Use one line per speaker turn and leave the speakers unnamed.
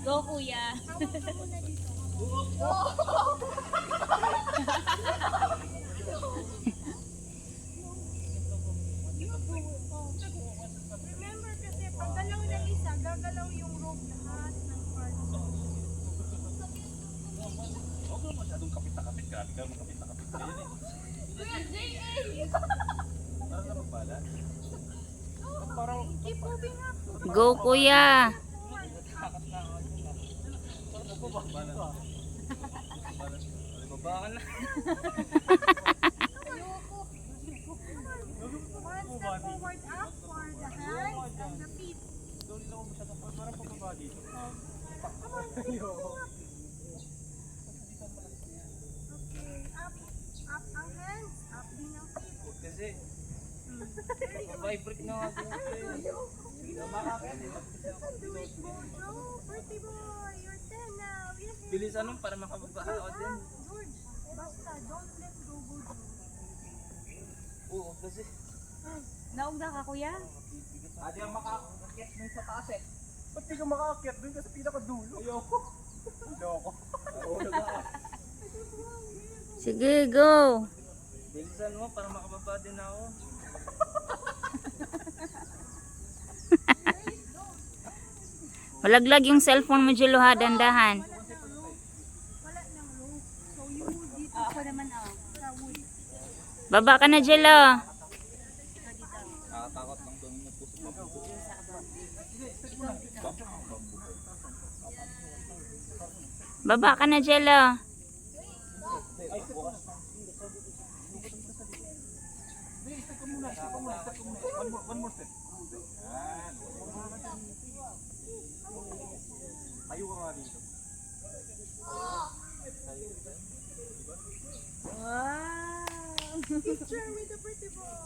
Go kuya.
Remember kasi pag galaw ng isa, gagalaw yung rope lahat ng parts.
Huwag mo masyadong kapit na kapit. Grabe ka kapit na kapit. Ayun eh. Parang na magbala. Parang
Keep moving up.
Go kuya.
magbala. Babaan na.
One step forward up for the hands and the feet.
Doon lang ako masyadong parang dito.
Okay, up. Up ang hands, up din ang feet.
Kasi, vibrate na ako.
It, Bojo. Pretty boy, you're 10 now. Yes.
Bilisan mo para makababa ako din.
George, basta, don't let go, Bojo.
Oo, kasi.
Naugda ka kuya?
Adi ang makakakit mo sa taas eh. Ba't di ka makakakit doon ka sa pinakadulo? Ayoko. Ayoko.
Sige, go.
Bilisan mo para makababa din ako.
Malaglag yung cellphone mo, Jello, ha? Dandahan. Baba ka na, Jello.
Nakakatakot lang doon mo puso.
Baba ka na, Jello.
One more, one more step.
Picture with the pretty boy!